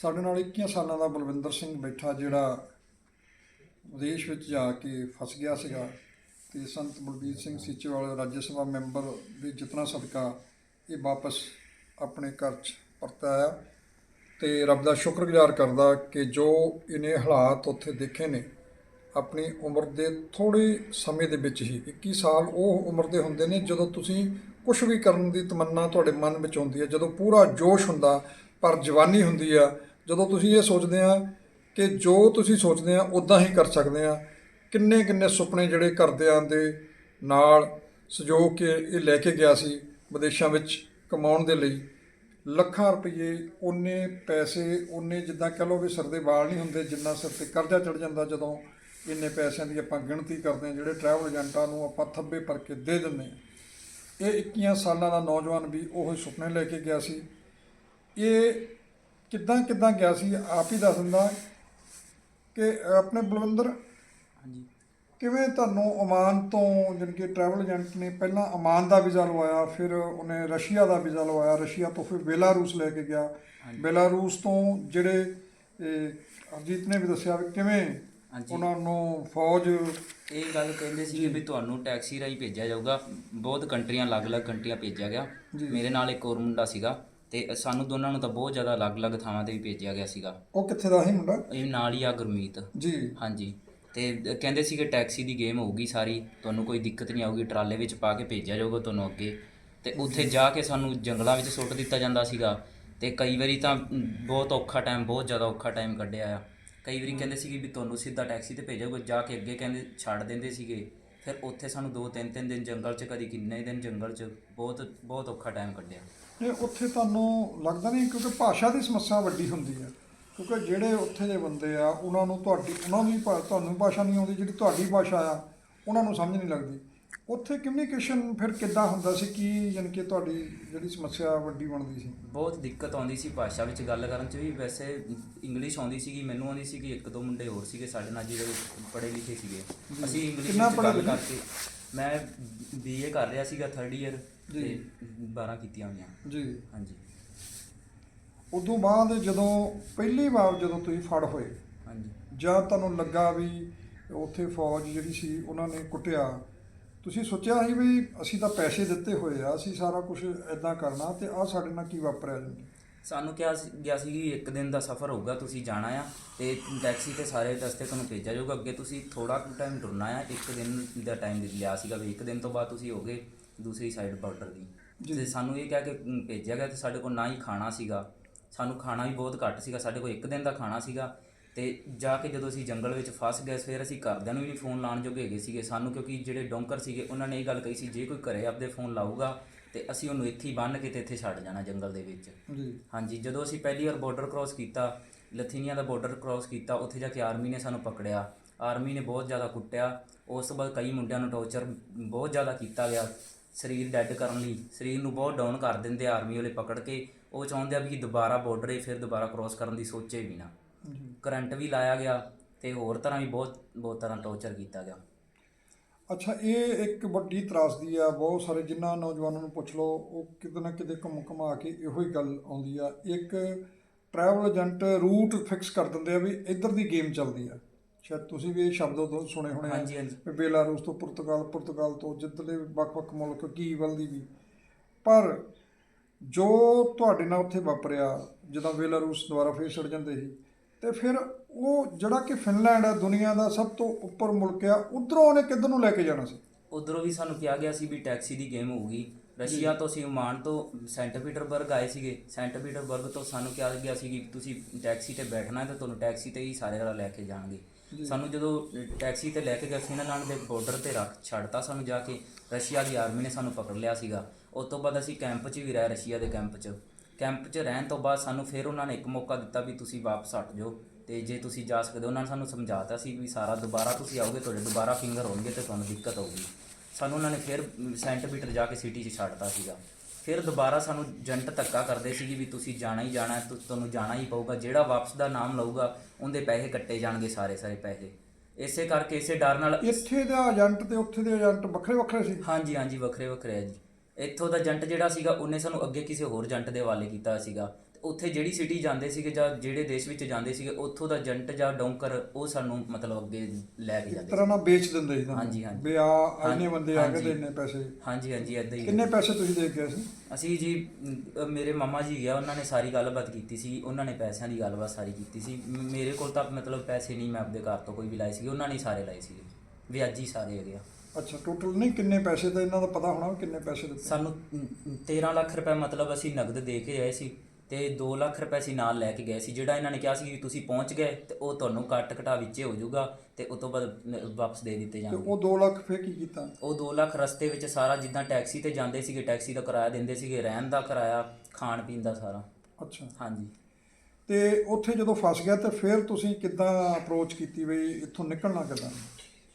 ਸਾਡੇ ਨਾਲ 21 ਸਾਲਾਂ ਦਾ ਬਲਵਿੰਦਰ ਸਿੰਘ ਬੈਠਾ, ਜਿਹੜਾ ਵਿਦੇਸ਼ ਵਿੱਚ ਜਾ ਕੇ ਫਸ ਗਿਆ ਸੀਗਾ ਤੇ ਸੰਤ ਬਲਬੀਰ ਸਿੰਘ ਸੀਚੇਵਾਲ, ਰਾਜ ਸਭਾ ਮੈਂਬਰ ਦੇ ਜਿਤਨਾ ਸਦਕਾ ਇਹ ਵਾਪਸ ਆਪਣੇ ਘਰ 'ਚ ਪਰਤਾ ਆਇਆ ਤੇ ਰੱਬ ਦਾ ਸ਼ੁਕਰਗੁਜ਼ਾਰ ਕਰਦਾ ਕਿ ਜੋ ਇਹਨੇ ਹਾਲਾਤ ਉੱਥੇ ਦੇਖੇ ਨੇ, ਆਪਣੀ ਉਮਰ ਦੇ ਥੋੜੇ ਸਮੇਂ ਦੇ ਵਿੱਚ ਹੀ 21 ਸਾਲ ਉਹ ਉਮਰ ਦੇ ਹੁੰਦੇ ਨੇ ਜਦੋਂ ਤੁਸੀਂ ਕੁਝ ਵੀ ਕਰਨ ਦੀ ਤਮੰਨਾ ਤੁਹਾਡੇ ਮਨ ਵਿੱਚ ਹੁੰਦੀ ਹੈ, ਜਦੋਂ ਪੂਰਾ ਜੋਸ਼ ਹੁੰਦਾ, ਪਰ ਜਵਾਨੀ ਹੁੰਦੀ ਆ ਜਦੋਂ ਤੁਸੀਂ ਇਹ ਸੋਚਦੇ ਆ ਕਿ ਜੋ ਤੁਸੀਂ ਸੋਚਦੇ ਆ ਉਦਾਂ ਹੀ ਕਰ ਸਕਦੇ ਆ। ਕਿੰਨੇ ਕਿੰਨੇ ਸੁਪਨੇ ਜਿਹੜੇ ਕਰਦਿਆਂ ਦੇ ਨਾਲ ਸਹਿਯੋਗ ਕੇ ਇਹ ਲੈ ਕੇ ਗਿਆ ਸੀ ਵਿਦੇਸ਼ਾਂ ਵਿੱਚ ਕਮਾਉਣ ਦੇ ਲਈ। ਲੱਖਾਂ ਰੁਪਏ ਉਹਨੇ ਪੈਸੇ ਉਹਨੇ ਜਿੱਦਾਂ ਕਹ ਲਓ ਵੀ ਸਿਰ ਦੇ ਵਾਲ ਨਹੀਂ ਹੁੰਦੇ, ਜਿੰਨਾ ਸਿਰ ਤੇ ਕਰਜ਼ਾ ਚੜ ਜਾਂਦਾ ਜਦੋਂ ਇੰਨੇ ਪੈਸਿਆਂ ਦੀ ਆਪਾਂ ਗਿਣਤੀ ਕਰਦੇ ਹਾਂ ਜਿਹੜੇ ਟਰੈਵਲ ਏਜੰਟਾਂ ਨੂੰ ਆਪਾਂ ਥੱਬੇ ਭਰ ਕੇ ਦੇ ਦਿੰਦੇ ਹਾਂ ਇਹ 21 ਸਾਲਾਂ ਦਾ ਨੌਜਵਾਨ ਵੀ ਉਹ ਸੁਪਨੇ ਲੈ ਕੇ ਗਿਆ ਸੀ। ਇਹ ਕਿੱਦਾਂ ਕਿੱਦਾਂ ਗਿਆ ਸੀ ਆਪ ਹੀ ਦੱਸ ਦਿੰਦਾ ਕਿ ਆਪਣੇ ਬਲਵਿੰਦਰ ਹਾਂਜੀ। ਕਿਵੇਂ ਤੁਹਾਨੂੰ ਓਮਾਨ ਤੋਂ ਜਾਣੀ ਕਿ ਟਰੈਵਲ ਏਜੰਟ ਨੇ ਪਹਿਲਾਂ ਓਮਾਨ ਦਾ ਵੀਜ਼ਾ ਲਵਾਇਆ ਫਿਰ ਉਹਨੇ ਰਸ਼ੀਆ ਦਾ ਵੀਜ਼ਾ ਲਵਾਇਆ ਰਸ਼ੀਆ ਤੋਂ ਫਿਰ ਬੇਲਾਰੂਸ ਲੈ ਕੇ ਗਿਆ। ਬੇਲਾਰੂਸ ਤੋਂ ਜਿਹੜੇ ਇਹ, ਹਰਜੀਤ ਨੇ ਵੀ ਦੱਸਿਆ ਵੀ ਕਿਵੇਂ। ਉਹਨਾਂ ਨੂੰ ਫੌਜ ਇਹ ਗੱਲ ਕਹਿੰਦੇ ਸੀ ਕਿ ਵੀ ਤੁਹਾਨੂੰ ਟੈਕਸੀ ਰਾਹੀਂ ਭੇਜਿਆ ਜਾਊਗਾ। ਬਹੁਤ ਕੰਟਰੀਆਂ ਅਲੱਗ-ਅਲੱਗ ਕੰਟਰੀਆਂ ਭੇਜਿਆ ਗਿਆ। ਮੇਰੇ ਨਾਲ ਇੱਕ ਹੋਰ ਮੁੰਡਾ ਸੀਗਾ। ਤੇ ਸਾਨੂੰ ਦੋਨਾਂ ਨੂੰ ਤਾਂ ਬਹੁਤ ਜ਼ਿਆਦਾ ਅਲੱਗ-ਅਲੱਗ ਥਾਵਾਂ ਤੇ ਵੀ ਭੇਜਿਆ ਗਿਆ ਸੀਗਾ। ਉਹ ਕਿੱਥੇ ਦਾ ਸੀ ਮੁੰਡਾ? ਇਹ ਨਾਲ ਹੀ ਆ ਗੁਰਮੀਤ। ਜੀ। ਹਾਂਜੀ। ਤੇ ਕਹਿੰਦੇ ਸੀ ਕਿ ਟੈਕਸੀ ਦੀ ਗੇਮ ਹੋਊਗੀ ਸਾਰੀ ਤੁਹਾਨੂੰ ਕੋਈ ਦਿੱਕਤ ਨਹੀਂ ਆਊਗੀ ਟਰਾਲੇ ਵਿੱਚ ਪਾ ਕੇ ਭੇਜਿਆ ਜਾਊਗਾ ਤੁਹਾਨੂੰ ਅੱਗੇ। ਤੇ ਉੱਥੇ ਜਾ ਕੇ ਸਾਨੂੰ ਜੰਗਲਾਂ ਵਿੱਚ ਸੁੱਟ ਦਿੱਤਾ ਜਾਂਦਾ ਸੀਗਾ। ਤੇ ਕਈ ਵਾਰੀ ਤਾਂ ਬਹੁਤ ਔਖਾ ਟਾਈਮ ਬਹੁਤ ਜ਼ਿਆਦਾ ਔਖਾ ਟਾਈਮ ਕੱਢਿਆ ਆ। ਕਈ ਵਾਰੀ ਕਹਿੰਦੇ ਸੀਗੇ ਵੀ ਤੁਹਾਨੂੰ ਸਿੱਧਾ ਟੈਕਸੀ ਤੇ ਭੇਜਾਂਗੇ ਜਾ ਕੇ ਅੱਗੇ ਕਹਿੰਦੇ ਛੱਡ ਦਿੰਦੇ ਸੀਗੇ। ਫਿਰ ਉੱਥੇ ਸਾਨੂੰ ਦੋ ਤਿੰਨ ਤਿੰਨ ਦਿਨ ਜੰਗਲ 'ਚ ਕਦੀ ਕਿੰਨੇ ਦਿਨ ਜੰਗਲ 'ਚ ਬਹੁਤ ਬਹੁਤ ਔਖਾ ਟਾਈਮ ਕੱਢਿਆ। ਇਹ ਉੱਥੇ ਤੁਹਾਨੂੰ ਲੱਗਦਾ ਨਹੀਂ ਕਿਉਂਕਿ ਭਾਸ਼ਾ ਦੀ ਸਮੱਸਿਆ ਵੱਡੀ ਹੁੰਦੀ ਹੈ। ਕਿਉਂਕਿ ਜਿਹੜੇ ਉੱਥੇ ਦੇ ਬੰਦੇ ਆ ਉਹਨਾਂ ਨੂੰ ਤੁਹਾਡੀ ਉਹਨਾਂ ਦੀ ਭਾ- ਤੁਹਾਨੂੰ ਭਾਸ਼ਾ ਨਹੀਂ ਆਉਂਦੀ ਜਿਹੜੀ ਤੁਹਾਡੀ ਭਾਸ਼ਾ ਆ ਉਹਨਾਂ ਨੂੰ ਸਮਝ ਨਹੀਂ ਲੱਗਦੀ। ਉੱਥੇ ਕਮਿਊਨੀਕੇਸ਼ਨ ਫਿਰ ਕਿੱਦਾਂ ਹੁੰਦਾ ਸੀ? ਕੀ ਯਾਨੀ ਕਿ ਤੁਹਾਡੀ ਜਿਹੜੀ ਸਮੱਸਿਆ ਵੱਡੀ ਬਣਦੀ ਸੀ? ਬਹੁਤ ਦਿੱਕਤ ਆਉਂਦੀ ਸੀ ਭਾਸ਼ਾ ਵਿੱਚ ਗੱਲ ਕਰਨ 'ਚ ਵੀ। ਵੈਸੇ ਇੰਗਲਿਸ਼ ਆਉਂਦੀ ਸੀਗੀ ਮੈਨੂੰ ਆਉਂਦੀ ਸੀਗੀ ਇੱਕ ਦੋ ਮੁੰਡੇ ਹੋਰ ਸੀਗੇ ਸਾਡੇ ਨਾਲ ਜਿਹੜੇ ਪੜ੍ਹੇ ਲਿਖੇ ਸੀਗੇ। ਅਸੀਂ ਇੰਗਲਿਸ਼ ਕਿੰਨਾ ਵਿੱਚ ਪੜ੍ਹੇ ਗੱਲ ਲਿਖੇ? ਕਰਕੇ ਮੈਂ ਬੀਏ ਕਰ ਰਿਹਾ ਸੀਗਾ 3rd ਇਅਰ ਤੇ 12 ਕੀਤੀਆਂ ਹੋਈਆਂ। ਜੀ। ਹਾਂਜੀ। ਉਦੋਂ ਬਾਅਦ ਜਦੋਂ ਪਹਿਲੀ ਵਾਰ ਜਦੋਂ ਤੁਸੀਂ ਫੜ ਹੋਏ ਹਾਂਜੀ। ਜਾਂ ਤੁਹਾਨੂੰ ਲੱਗਾ ਵੀ ਉੱਥੇ ਫੌਜ ਜਿਹੜੀ ਸੀ ਉਹਨਾਂ ਨੇ ਕੁੱਟਿਆ ਤੁਸੀਂ ਸੋਚਿਆ ਸੀ ਵੀ ਅਸੀਂ ਤਾਂ ਪੈਸੇ ਦਿੱਤੇ ਹੋਏ ਆ ਅਸੀਂ ਸਾਰਾ ਕੁਝ ਐਦਾਂ ਕਰਨਾ ਤੇ ਆ ਸਾਡੇ ਨਾਲ ਕੀ ਵਾਪਰਿਆ ਜੀ? ਸਾਨੂੰ ਕਿਹਾ ਸੀ- ਗਿਆ ਸੀ ਕਿ ਇੱਕ ਦਿਨ ਦਾ ਸਫ਼ਰ ਹੋਊਗਾ ਤੁਸੀਂ ਜਾਣਾ ਆ ਤੇ ਟੈਕਸੀ ਤੇ ਸਾਰੇ ਰਸਤੇ ਤੁਹਾਨੂੰ ਭੇਜਿਆ ਜਾਊਗਾ। ਅੱਗੇ ਤੁਸੀਂ ਥੋੜਾ ਕੁ ਟਾਈਮ ਟੁਰਨਾ ਆ ਇੱਕ ਦਿਨ ਦਾ ਟਾਈਮ ਲਿਆ ਸੀਗਾ ਵੀ ਇੱਕ ਦਿਨ ਤੋਂ ਬਾਅਦ ਤੁਸੀਂ ਹੋਗੇ। ਦੂਸਰੀ ਸਾਈਡ ਬਾਰਡਰ ਦੀ। ਤੇ ਸਾਨੂੰ ਇਹ ਕਹਿ ਕੇ ਭੇਜਿਆ ਗਿਆ ਤੇ ਸਾਡੇ ਕੋਲ ਨਾ ਹੀ ਖਾਣਾ ਸੀਗਾ। ਸਾਨੂੰ ਖਾਣਾ ਵੀ ਬਹੁਤ ਘੱਟ ਸੀਗਾ ਸਾਡੇ ਕੋਲ ਇੱਕ ਦਿਨ ਦਾ ਖਾਣਾ ਸੀਗਾ। ਤੇ ਜਾ ਕੇ ਜਦੋਂ ਅਸੀਂ ਜੰਗਲ ਵਿੱਚ ਫਸ ਗਏ ਫਿਰ ਅਸੀਂ ਘਰਦਿਆਂ ਨੂੰ ਵੀ ਫੋਨ ਲਾਉਣ ਜੋਗੇ ਹੈਗੇ ਸੀਗੇ। ਸਾਨੂੰ ਕਿਉਂਕਿ ਜਿਹੜੇ ਡੋਂਕਰ ਸੀਗੇ ਉਹਨਾਂ ਨੇ ਇਹ ਗੱਲ ਕਹੀ ਸੀ ਜੇ ਕੋਈ ਘਰੇ ਆਪਦੇ ਫੋਨ ਲਾਊਗਾ ਤੇ ਅਸੀਂ ਉਹਨੂੰ ਇੱਥੇ ਹੀ ਬੰਨ੍ਹ ਕੇ ਤੇ ਇੱਥੇ ਛੱਡ ਜਾਣਾ ਜੰਗਲ ਦੇ ਵਿੱਚ। ਜੀ। ਹਾਂਜੀ ਜਦੋਂ ਅਸੀਂ ਪਹਿਲੀ ਵਾਰ ਬਾਰਡਰ ਕ੍ਰਾਸ ਕੀਤਾ ਲਥੀਨੀਆ ਦਾ ਬਾਰਡਰ ਕ੍ਰਾਸ ਕੀਤਾ ਉੱਥੇ ਜਾ ਕੇ ਆਰਮੀ ਨੇ ਸਾਨੂੰ ਪਕੜਿਆ। ਆਰਮੀ ਨੇ ਬਹੁਤ ਜ਼ਿਆਦਾ ਕੁੱਟਿਆ। ਉਸ ਤੋਂ ਬਾਅਦ ਕਈ ਮੁੰਡਿਆਂ ਨੂੰ ਟੌਰਚਰ ਬਹੁਤ ਜ਼ਿਆਦਾ ਕੀਤਾ ਗਿਆ। ਸਰੀਰ ਡੈੱਡ ਕਰਨ ਲਈ। ਸਰੀਰ ਨੂੰ ਬਹੁਤ ਡਾਊਨ ਕਰ ਦਿੰਦੇ ਆਰਮੀ ਵਾਲੇ ਪਕੜ ਕੇ। ਉਹ ਚਾਹੁੰਦੇ ਆ ਵੀ ਦੁਬਾਰਾ ਬਾਰਡਰ ਹੀ ਫਿਰ ਦੁਬਾਰਾ ਕ੍ਰਾਸ ਕਰਨ ਦੀ ਸੋਚੇ ਵੀ ਨਾ। ਕਰੰਟ ਵੀ ਲਾਇਆ ਗਿਆ ਤੇ ਹੋਰ ਤਰ੍ਹਾਂ ਵੀ ਬਹੁਤ ਬਹੁਤ ਤਰ੍ਹਾਂ ਟੌਰਚਰ ਕੀਤਾ ਗਿਆ। ਅੱਛਾ ਇਹ ਇੱਕ ਵੱਡੀ ਤਰਾਸਦੀ ਆ। ਬਹੁਤ ਸਾਰੇ ਜਿੰਨਾ ਨੌਜਵਾਨਾਂ ਨੂੰ ਪੁੱਛ ਲਓ ਉਹ ਕਿਤੇ ਨਾ ਕਿਤੇ ਘੁੰਮ ਘੁਮਾ ਕੇ ਇਹੋ ਹੀ ਗੱਲ ਆਉਂਦੀ ਆ। ਇੱਕ ਟਰੈਵਲ ਏਜੰਟ ਰੂਟ ਫਿਕਸ ਕਰ ਦਿੰਦੇ ਆ ਵੀ ਇੱਧਰ ਦੀ ਗੇਮ ਚੱਲਦੀ ਆ। ਸ਼ਾਇਦ ਤੁਸੀਂ ਵੀ ਇਹ ਸ਼ਬਦ ਉਦੋਂ ਸੁਣੇ ਹੋਣੇ ਹਾਂਜੀ, ਹਾਂਜੀ। ਵੀ ਬੇਲਾਰੂਸ ਤੋਂ ਪੁਰਤਗਾਲ ਪੁਰਤਗਾਲ ਤੋਂ ਜਿੱਧਰਲੇ ਵੱਖ-ਵੱਖ ਮੁਲਕ ਕੀ ਵੱਲ ਦੀ ਵੀ। ਪਰ ਜੋ ਤੁਹਾਡੇ ਨਾਲ ਉੱਥੇ ਵਾਪਰਿਆ ਜਦੋਂ ਬੇਲਾਰੂਸ ਦੁਆਰਾ ਫੇਰ ਛੱਡ ਜਾਂਦੇ ਸੀ ਤੇ ਫਿਰ ਉਹ ਜਿਹੜਾ ਕਿ ਫਿਨਲੈਂਡ ਆ ਦੁਨੀਆ ਦਾ ਸਭ ਤੋਂ ਉੱਪਰ ਮੁਲਕ ਆ ਉਧਰੋਂ ਉਹਨੇ ਕਿੱਧਰ ਨੂੰ ਲੈ ਕੇ ਜਾਣਾ ਸੀ? ਉਧਰੋਂ ਵੀ ਸਾਨੂੰ ਕਿਹਾ ਗਿਆ ਸੀ ਵੀ ਟੈਕਸੀ ਦੀ ਗੇਮ ਹੋਊਗੀ। ਰਸ਼ੀਆ ਤੋਂ ਅਸੀਂ ਓਮਾਨ ਤੋਂ ਸੈਂਟ ਪੀਟਰਬਰਗ ਆਏ ਸੀਗੇ। ਸੈਂਟ ਪੀਟਰਬਰਗ ਤੋਂ ਸਾਨੂੰ ਕਿਹਾ ਗਿਆ ਸੀ ਕਿ ਤੁਸੀਂ ਟੈਕਸੀ ਤੇ ਬੈਠਣਾ ਹੈ ਤੇ ਤੁਹਾਨੂੰ ਟੈਕਸੀ ਤੇ ਹੀ ਸਾਰੇ ਜਣਾ ਲੈ ਕੇ ਜਾਣਗੇ। ਸਾਨੂੰ ਜਦੋਂ ਟੈਕਸੀ ਤੇ ਲੈ ਕੇ ਗਏ ਫਿਨਲੈਂਡ ਦੇ ਬਾਰਡਰ ਤੇ ਰੱਖ ਛੱਡਤਾ ਸਾਨੂੰ ਜਾ ਕੇ। ਰਸ਼ੀਆ ਦੀ ਆਰਮੀ ਨੇ ਸਾਨੂੰ ਪਕੜ ਲਿਆ ਸੀਗਾ। ਉਸ ਤੋਂ ਬਾਅਦ ਅਸੀਂ ਕੈਂਪ 'ਚ ਵੀ ਰਹੇ, ਰਸ਼ੀਆ ਦੇ ਕੈਂਪ 'ਚ। ਕੈਂਪ 'ਚ ਰਹਿਣ ਤੋਂ ਬਾਅਦ ਸਾਨੂੰ ਫਿਰ ਉਹਨਾਂ ਨੇ ਇੱਕ ਮੌਕਾ ਦਿੱਤਾ ਵੀ ਤੁਸੀਂ ਵਾਪਸ ਹਟ ਜਾਓ ਤੇ ਜੇ ਤੁਸੀਂ ਜਾ ਸਕਦੇ ਹੋ, ਉਹਨਾਂ ਨੇ ਸਾਨੂੰ ਸਮਝਾਤਾ ਸੀ ਵੀ ਸਾਰਾ ਦੁਬਾਰਾ ਤੁਸੀਂ ਆਓਗੇ, ਤੁਹਾਡੇ ਦੁਬਾਰਾ ਫਿੰਗਰ ਹੋਣਗੇ ਤੇ ਤੁਹਾਨੂੰ ਦਿੱਕਤ ਆਊਗੀ ਸਾਨੂੰ ਉਹਨਾਂ ਨੇ ਫਿਰ ਸੈਂਟ ਜਾ ਕੇ ਸਿਟੀ 'ਚ ਛੱਡਤਾ ਸੀਗਾ। ਫਿਰ ਦੁਬਾਰਾ ਸਾਨੂੰ ਜੰਟ ਧੱਕਾ ਕਰਦੇ ਸੀ ਵੀ ਤੁਸੀਂ ਜਾਣਾ ਹੀ ਜਾਣਾ ਹੈ, ਤੁ- ਤੁਹਾਨੂੰ ਜਾਣਾ ਹੀ ਪਊਗਾ। ਜਿਹੜਾ ਵਾਪਸ ਦਾ ਨਾਮ ਲਊਗਾ ਉਹਦੇ ਪੈਸੇ ਕੱਟੇ ਜਾਣਗੇ ਸਾਰੇ ਸਾਰੇ ਪੈਸੇ। ਇਸੇ ਕਰਕੇ ਇਸੇ ਡਰ ਨਾਲ ਇੱਥੇ ਦਾ ਏਜੰਟ ਤੇ ਉੱਥੇ ਦੇ ਏਜੰਟ ਵੱਖਰੇ ਵੱਖਰੇ ਸੀ? ਹਾਂਜੀ ਹਾਂਜੀ ਵੱਖਰੇ ਵੱਖਰੇ ਆ ਜੀ। ਇੱਥੋਂ ਦਾ ਏਜੰਟ ਜਿਹੜਾ ਸੀਗਾ ਉਹਨੇ ਸਾਨੂੰ ਅੱਗੇ ਕਿਸੇ ਹੋਰ ਏਜੰਟ ਦੇ ਹਵਾਲੇ ਕੀਤਾ ਸੀਗਾ। ਉੱਥੇ ਜਿਹੜੀ ਸਿਟੀ ਜਾਂਦੇ ਸੀਗੇ ਜਾਂ ਜਿਹੜੇ ਦੇਸ਼ ਵਿੱਚ ਜਾਂਦੇ ਸੀਗੇ ਉੱਥੋਂ ਦਾ ਏਜੰਟ ਜਾਂ ਡੌਂਕਰ ਉਹ ਸਾਨੂੰ ਮਤਲਬ ਅੱਗੇ ਲੈ ਕੇ ਜਾਂਦੇ ਤਰ੍ਹਾਂ ਨਾਲ ਵੇਚ ਦਿੰਦੇ ਸੀ ਤੁਹਾਨੂੰ ਹਾਂਜੀ, ਹਾਂਜੀ। ਵੀ ਆ ਇੰਨੇ ਬੰਦੇ ਆ ਗਏ ਹਾਂਜੀ। ਤੇ ਇੰਨੇ ਪੈਸੇ। ਹਾਂਜੀ ਹਾਂਜੀ ਏਦਾਂ ਹੀ। ਕਿੰਨੇ ਪੈਸੇ ਤੁਸੀਂ ਦੇ ਗਏ ਸੀ? ਅਸੀਂ ਜੀ ਅ, ਮੇਰੇ ਮਾਮਾ ਜੀ ਗਿਆ ਉਹਨਾਂ ਨੇ ਸਾਰੀ ਗੱਲਬਾਤ ਕੀਤੀ ਸੀ ਉਹਨਾਂ ਨੇ ਪੈਸਿਆਂ ਦੀ ਗੱਲਬਾਤ ਸਾਰੀ ਕੀਤੀ ਸੀ। ਮ- ਮੇਰੇ ਕੋਲ ਤਾਂ ਮਤਲਬ ਪੈਸੇ ਨਹੀਂ ਮੈਂ ਆਪਦੇ ਘਰ ਤੋਂ ਕੋਈ ਵੀ ਲਾਏ ਸੀ ਉਹਨਾਂ ਨੇ ਹੀ ਸਾਰੇ ਲਾਏ ਸੀ ਵਿਆਜੀ ਸਾਰੇ ਹੈਗੇ ਆ। ਅੱਛਾ ਟੋਟਲ ਨਹੀਂ ਕਿੰਨੇ ਪੈਸੇ ਤਾਂ ਇਹਨਾਂ ਦਾ ਪਤਾ ਹੋਣਾ ਵੀ ਕਿੰਨੇ ਪੈਸੇ ਦਿੱਤੇ? ਸਾਨੂੰ ਅਮ, ਅਮ, 13 ਲੱਖ ਰੁਪਏ ਮਤਲਬ ਅਸੀਂ ਨਗਦ ਦੇ ਕੇ ਆਏ ਸੀ। ਤੇ 2 ਲੱਖ ਰੁਪਏ ਅਸੀਂ ਨਾਲ ਲੈ ਕੇ ਗਏ ਸੀ ਜਿਹੜਾ ਇਹਨਾਂ ਨੇ ਕਿਹਾ ਸੀ ਕਿ ਤੁਸੀਂ ਪਹੁੰਚ ਗਏ ਤੇ ਉਹ ਤੁਹਾਨੂੰ ਕੱਟ ਘਟਾ ਵਿੱਚੇ ਹੋ ਜਾਊਗਾ ਤੇ ਉਸ ਤੋਂ ਬਾਅਦ ਵਾਪਸ ਦੇ ਦਿੱਤੇ ਤੇ ਜਾਣਗੇ। ਉਹ 2 ਲੱਖ ਫੇਰ ਕੀ ਕੀਤਾ? ਉਹ 2 ਲੱਖ ਰਸਤੇ ਵਿੱਚ ਸਾਰਾ ਜਿੱਦਾਂ ਟੈਕਸੀ ਤੇ ਜਾਂਦੇ ਸੀਗੇ ਟੈਕਸੀ ਦਾ ਕਿਰਾਇਆ ਦਿੰਦੇ ਸੀਗੇ ਰਹਿਣ ਦਾ ਕਿਰਾਇਆ ਖਾਣ ਪੀਣ ਦਾ ਸਾਰਾ। ਅੱਛਾ। ਹਾਂਜੀ। ਤੇ ਉੱਥੇ ਜਦੋਂ ਫਸ ਗਿਆ ਤੇ ਫਿਰ ਤੁਸੀਂ ਕਿੱਦਾਂ ਅਪਰੋਚ ਕੀਤੀ ਬਈ ਇੱਥੋਂ ਨਿਕਲਣਾ ਕਿੱਦਾਂ?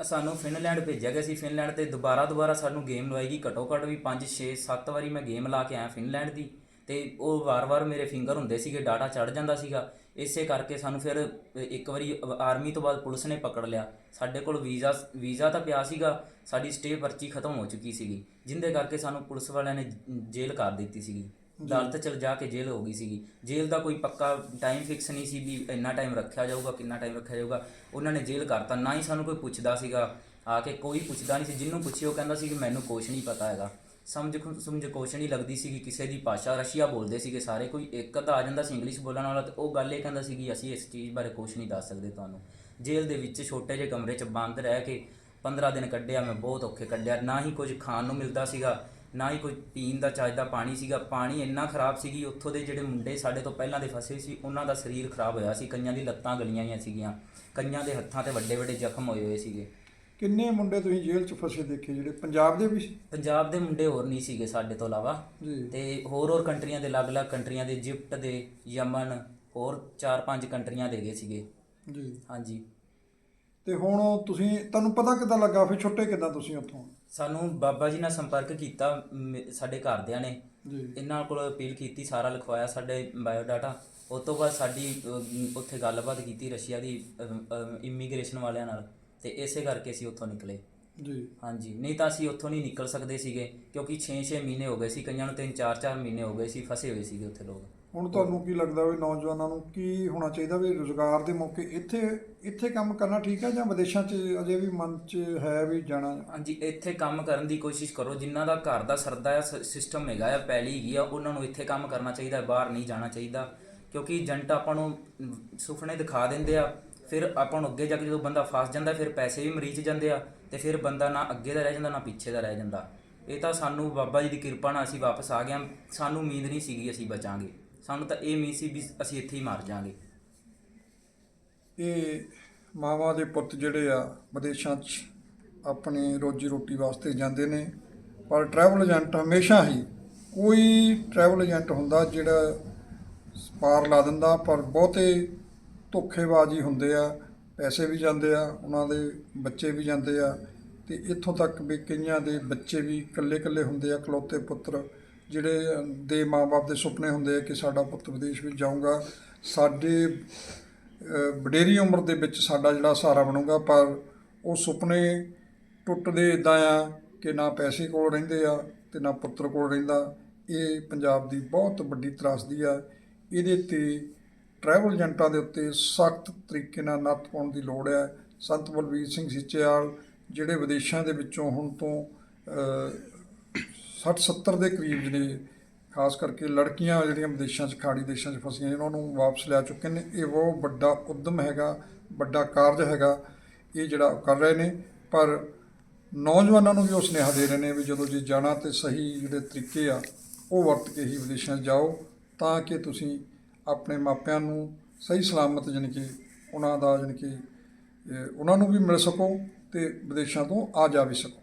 ਸਾਨੂੰ ਫਿਨਲੈਂਡ ਭੇਜਿਆ ਗਿਆ ਸੀ ਫਿਨਲੈਂਡ ਤੇ ਦੁਬਾਰਾ ਦੁਬਾਰਾ ਸਾਨੂੰ ਗੇਮ ਲਵਾਏਗੀ ਘਟੋ ਘੱਟ ਵੀ 5 6 7 ਵਾਰੀ ਮੈਂ ਗੇਮ ਲਾ ਕੇ ਆਇਆ ਫਿਨਲੈਂਡ ਦੀ। ਤੇ ਉਹ ਵਾਰ-ਵਾਰ ਮੇਰੇ ਫਿੰਗਰ ਹੁੰਦੇ ਸੀਗੇ ਡਾਟਾ ਚੜ ਜਾਂਦਾ ਸੀਗਾ। ਇਸੇ ਕਰਕੇ ਸਾਨੂੰ ਫਿਰ ਇੱਕ ਵਾਰੀ ਆਰਮੀ ਤੋਂ ਬਾਅਦ ਪੁਲਿਸ ਨੇ ਪਕੜ ਲਿਆ। ਸਾਡੇ ਕੋਲ ਵੀਜ਼ਾ ਵੀਜ਼ਾ ਤਾਂ ਪਿਆ ਸੀਗਾ ਸਾਡੀ ਸਟੇ ਪਰਚੀ ਖਤਮ ਹੋ ਚੁੱਕੀ ਸੀਗੀ। ਜਿੰਦੇ ਕਰਕੇ ਸਾਨੂੰ ਪੁਲਿਸ ਵਾਲਿਆਂ ਨੇ ਜੇਲ੍ਹ ਕਰ ਦਿੱਤੀ ਸੀਗੀ। ਅਦਾਲਤ ਚਲ ਜਾ ਕੇ ਜੇਲ੍ਹ ਹੋ ਗਈ ਸੀਗੀ। ਜੇਲ੍ਹ ਦਾ ਕੋਈ ਪੱਕਾ ਟਾਈਮ ਫਿਕਸ ਨਹੀਂ ਸੀ ਵੀ ਇੰਨਾ ਟਾਈਮ ਰੱਖਿਆ ਜਾਊਗਾ ਕਿੰਨਾ ਟਾਈਮ ਰੱਖਿਆ ਜਾਊਗਾ। ਉਹਨਾਂ ਨੇ ਜੇਲ੍ਹ ਕਰਤਾ ਨਾ ਹੀ ਸਾਨੂੰ ਕੋਈ ਪੁੱਛਦਾ ਸੀਗਾ। ਆ ਕੇ ਕੋਈ ਪੁੱਛਦਾ ਨਹੀਂ ਸੀ। ਜਿਹਨੂੰ ਪੁੱਛੀ ਉਹ ਕਹਿੰਦਾ ਸੀ ਕਿ ਮੈਨੂੰ ਕੁਛ ਨਹੀਂ ਪਤਾ ਹੈਗਾ। ਸਮਝ ਕੁ- ਸਮਝ ਕੁਛ ਨਹੀਂ ਲੱਗਦੀ ਸੀ ਕਿ ਕਿਸੇ ਦੀ ਭਾਸ਼ਾ ਰਸ਼ੀਆ ਬੋਲਦੇ ਸੀਗੇ ਸਾਰੇ, ਕੋਈ ਇੱਕ ਅੱਧਾ ਆ ਜਾਂਦਾ ਸੀ ਇੰਗਲਿਸ਼ ਬੋਲਣ ਵਾਲਾ ਤੇ ਉਹ ਗੱਲ ਇਹ ਕਹਿੰਦਾ ਸੀ ਕਿ ਅਸੀਂ ਇਸ ਚੀਜ਼ ਬਾਰੇ ਕੁਛ ਨਹੀਂ ਦੱਸ ਸਕਦੇ ਤੁਹਾਨੂੰ। ਜੇਲ੍ਹ ਦੇ ਵਿੱਚ ਛੋਟੇ ਜਿਹੇ ਕਮਰੇ 'ਚ ਬੰਦ ਰਹਿ ਕੇ 15 ਦਿਨ ਕੱਢਿਆ, ਮੈਂ ਬਹੁਤ ਔਖੇ ਕੱਢਿਆ। ਨਾ ਹੀ ਕੁਝ ਖਾਣ ਨੂੰ ਮਿਲਦਾ ਸੀਗਾ, ਨਾ ਹੀ ਕੋਈ ਪੀਣ ਦਾ ਚੱਜ ਦਾ ਪਾਣੀ ਸੀਗਾ। ਪਾਣੀ ਇੰਨਾ ਖਰਾਬ ਸੀਗੀ, ਉੱਥੋਂ ਦੇ ਜਿਹੜੇ ਮੁੰਡੇ ਸਾਡੇ ਤੋਂ ਪਹਿਲਾਂ ਦੇ ਫਸੇ ਸੀ, ਉਹਨਾਂ ਦਾ ਸਰੀਰ ਖਰਾਬ ਹੋਇਆ ਸੀ। ਕਈਆਂ ਦੀ ਲੱਤਾਂ ਗਲੀਆਂ ਹੋਈਆਂ ਸੀਗੀਆਂ, ਕਈਆਂ ਦੇ ਹੱਥਾਂ ਤੇ ਵੱਡੇ ਵੱਡੇ ਜ਼ਖਮ ਹੋਏ ਹੋਏ ਸੀਗੇ। ਕਿੰਨੇ ਮੁੰਡੇ ਤੁਸੀਂ ਜੇਲ੍ਹ 'ਚ ਫਸੇ ਦੇਖੇ ਜਿਹੜੇ ਪੰਜਾਬ ਦੇ ਵੀ ਸੀ? ਪੰਜਾਬ ਦੇ ਮੁੰਡੇ ਹੋਰ ਨਹੀਂ ਸੀਗੇ ਸਾਡੇ ਤੋਂ ਇਲਾਵਾ। ਜੀ। ਤੇ ਹੋਰ ਹੋਰ ਕੰਟਰੀਆਂ ਦੇ ਅਲੱਗ-ਅਲੱਗ ਕੰਟਰੀਆਂ ਦੇ ਇਜਿਪਟ ਦੇ ਯਮਨ ਹੋਰ 4-5 ਕੰਟਰੀਆਂ ਦੇ ਗਏ ਸੀਗੇ। ਜੀ। ਹਾਂਜੀ। ਤੇ ਹੁਣ ਤੁਸੀਂ ਤੁਹਾਨੂੰ ਪਤਾ ਕਿੱਦਾਂ ਲੱਗਾ? ਫਿਰ ਛੁੱਟੇ ਕਿੱਦਾਂ ਤੁਸੀਂ ਉੱਥੋਂ? ਸਾਨੂੰ ਬਾਬਾ ਜੀ ਨਾਲ ਸੰਪਰਕ ਕੀਤਾ ਮ- ਸਾਡੇ ਘਰਦਿਆਂ ਨੇ। ਜੀ। ਇਹਨਾਂ ਕੋਲ ਅਪੀਲ ਕੀਤੀ ਸਾਰਾ ਲਿਖਵਾਇਆ ਸਾਡੇ ਬਾਇਓਡਾਟਾ। ਉਸ ਤੋਂ ਬਾਅਦ ਸਾਡੀ ਉੱਥੇ ਗੱਲਬਾਤ ਕੀਤੀ ਰਸ਼ੀਆ ਦੀ ਇਮੀਗ੍ਰੇਸ਼ਨ ਵਾਲਿਆਂ ਨਾਲ। ਤੇ ਇਸੇ ਕਰਕੇ ਅਸੀਂ ਉੱਥੋਂ ਨਿਕਲੇ। ਜੀ। ਹਾਂਜੀ ਨਹੀਂ ਤਾਂ ਅਸੀਂ ਉੱਥੋਂ ਨਹੀਂ ਨਿਕਲ ਸਕਦੇ ਸੀਗੇ ਕਿਉਂਕਿ 6-6 ਮਹੀਨੇ ਹੋ ਗਏ ਸੀ ਕਈਆਂ ਨੂੰ 3-4-4 ਮਹੀਨੇ ਹੋ ਗਏ ਸੀ ਫਸੇ ਹੋਏ ਸੀਗੇ ਉੱਥੇ ਲੋਕ। ਹੁਣ ਤੁਹਾਨੂੰ ਕੀ ਲੱਗਦਾ ਵੀ ਨੌਜਵਾਨਾਂ ਨੂੰ ਕੀ ਹੋਣਾ ਚਾਹੀਦਾ ਵੀ ਰੋਜ਼ਗਾਰ ਦੇ ਮੌਕੇ ਇੱਥੇ ਇੱਥੇ ਕੰਮ ਕਰਨਾ ਠੀਕ ਹੈ ਜਾਂ ਵਿਦੇਸ਼ਾਂ 'ਚ ਅਜੇ ਵੀ ਮਨ 'ਚ ਹੈ ਵੀ ਜਾਣਾ? ਹਾਂਜੀ ਇੱਥੇ ਕੰਮ ਕਰਨ ਦੀ ਕੋਸ਼ਿਸ਼ ਕਰੋ ਜਿਨ੍ਹਾਂ ਦਾ ਘਰ ਦਾ ਸਰਦਾ ਸਿਸਟਮ ਹੈਗਾ ਆ ਪਹਿਲੀ ਹੈਗੀ ਆ ਉਹਨਾਂ ਨੂੰ ਇੱਥੇ ਕੰਮ ਕਰਨਾ ਚਾਹੀਦਾ ਬਾਹਰ ਨਹੀਂ ਜਾਣਾ ਚਾਹੀਦਾ। ਕਿਉਂਕਿ ਏਜੰਟ ਆਪਾਂ ਨੂੰ ਸੁਪਨੇ ਦਿਖਾ ਦਿੰਦੇ ਆ ਫਿਰ ਆਪਾਂ ਨੂੰ ਅੱਗੇ ਜਾ ਕੇ ਜਦੋਂ ਬੰਦਾ ਫਸ ਜਾਂਦਾ, ਫਿਰ ਪੈਸੇ ਵੀ ਮਰੀਜ਼ ਜਾਂਦੇ ਆ ਤੇ ਫਿਰ ਬੰਦਾ ਨਾ ਅੱਗੇ ਦਾ ਰਹਿ ਜਾਂਦਾ, ਨਾ ਪਿੱਛੇ ਦਾ ਰਹਿ ਜਾਂਦਾ। ਇਹ ਤਾਂ ਸਾਨੂੰ ਬਾਬਾ ਜੀ ਦੀ ਕਿਰਪਾ ਨਾਲ ਅਸੀਂ ਵਾਪਸ ਆ ਗਏ ਸਾਨੂੰ ਉਮੀਦ ਨਹੀਂ ਸੀਗੀ ਅਸੀਂ ਬਚਾਂਗੇ। ਸਾਨੂੰ ਤਾਂ ਇਹ ਉਮੀਦ ਸੀ ਵੀ ਅਸੀਂ ਇੱਥੇ ਹੀ ਮਰ ਜਾਾਂਗੇ। ਇਹ ਮਾਵਾਂ ਦੇ ਪੁੱਤ ਜਿਹੜੇ ਆ, ਵਿਦੇਸ਼ਾਂ 'ਚ ਆਪਣੀ ਰੋਜੀ ਰੋਟੀ ਵਾਸਤੇ ਜਾਂਦੇ ਨੇ। ਪਰ ਟਰੈਵਲ ਏਜੰਟ ਹਮੇਸ਼ਾ ਹੀ ਕੋਈ ਟਰੈਵਲ ਏਜੰਟ ਹੁੰਦਾ ਜਿਹੜਾ ਪਾਰ ਲਾ ਦਿੰਦਾ, ਪਰ ਬਹੁਤੇ ਧੋਖੇਬਾਜ਼ੀ ਹੁੰਦੇ ਆ, ਪੈਸੇ ਵੀ ਜਾਂਦੇ ਆ, ਉਹਨਾਂ ਦੇ ਬੱਚੇ ਵੀ ਜਾਂਦੇ ਆ, ਤੇ ਇੱਥੋਂ ਤੱਕ ਵੀ ਕਈਆਂ ਦੇ ਬੱਚੇ ਵੀ ਇਕੱਲੇ ਇਕੱਲੇ ਹੁੰਦੇ ਆ, ਇਕਲੌਤੇ ਪੁੱਤਰ, ਜਿਹੜੇ ਦੇ ਮਾਪੇ ਦੇ ਸੁਪਨੇ ਹੁੰਦੇ ਆ ਕਿ ਸਾਡਾ ਪੁੱਤ ਵਿਦੇਸ਼ ਵਿੱਚ ਜਾਊਗਾ। ਸਾਡੇ ਅਹ ਵਡੇਰੀ ਉਮਰ ਦੇ ਵਿੱਚ ਸਾਡਾ ਜਿਹੜਾ ਸਹਾਰਾ ਬਣੂਗਾ, ਪਰ ਉਹ ਸੁਪਨੇ ਟੁੱਟਦੇ ਇਦਾਂ ਆ ਕਿ ਨਾ ਪੈਸੇ ਕੋਲ ਰਹਿੰਦੇ ਆ ਤੇ ਨਾ ਪੁੱਤਰ ਕੋਲ ਰਹਿੰਦਾ। ਇਹ ਪੰਜਾਬ ਦੀ ਬਹੁਤ ਵੱਡੀ ਤਰਾਸਦੀ ਆ। ਇਹਦੇ ਤੇ ਟਰੈਵਲ ਏਜੰਟਾਂ ਦੇ ਉੱਤੇ ਸਖਤ ਤਰੀਕੇ ਨਾਲ ਨੱਥ ਪਾਉਣ ਦੀ ਲੋੜ ਹੈ। ਸੰਤ ਬਲਵੀਰ ਸਿੰਘ ਸੀਚੇਵਾਲ ਜਿਹੜੇ ਵਿਦੇਸ਼ਾਂ ਦੇ ਵਿੱਚੋਂ ਹੁਣ ਤੋਂ ਅਹ, 60 70 ਦੇ ਕਰੀਬ ਜਿਹੜੇ ਖਾਸ ਕਰਕੇ ਲੜਕੀਆਂ ਜਿਹੜੀਆਂ ਵਿਦੇਸ਼ਾਂ 'ਚ ਖਾੜੀ ਦੇਸ਼ਾਂ 'ਚ ਫਸੀਆਂ ਇਹਨਾਂ ਨੂੰ ਵਾਪਸ ਲਿਆ ਚੁੱਕੇ ਨੇ। ਇਹ ਬਹੁਤ ਵੱਡਾ ਉਦਮ ਹੈਗਾ ਵੱਡਾ ਕਾਰਜ ਹੈਗਾ ਇਹ ਜਿਹੜਾ ਉਹ ਕਰ ਰਹੇ ਨੇ। ਪਰ ਨੌਜਵਾਨਾਂ ਨੂੰ ਵੀ ਉਹ ਸੁਨੇਹਾ ਦੇ ਰਹੇ ਨੇ ਵੀ ਜਦੋਂ ਜੇ ਜਾਣਾ ਤੇ ਸਹੀ ਜਿਹੜੇ ਤਰੀਕੇ ਆ ਉਹ ਵਰਤ ਕੇ ਹੀ ਵਿਦੇਸ਼ਾਂ 'ਚ ਜਾਓ ਤਾਂ ਕਿ ਤੁਸੀਂ ਆਪਣੇ ਮਾਪਿਆਂ ਨੂੰ ਸਹੀ ਸਲਾਮਤ ਜਾਣੀ ਕਿ ਉਹਨਾਂ ਦਾ ਜਾਣੀ ਕਿ ਉਹਨਾਂ ਨੂੰ ਵੀ ਮਿਲ ਸਕੋ ਤੇ ਵਿਦੇਸ਼ਾਂ ਤੋਂ ਆ ਜਾ ਵੀ ਸਕੋ।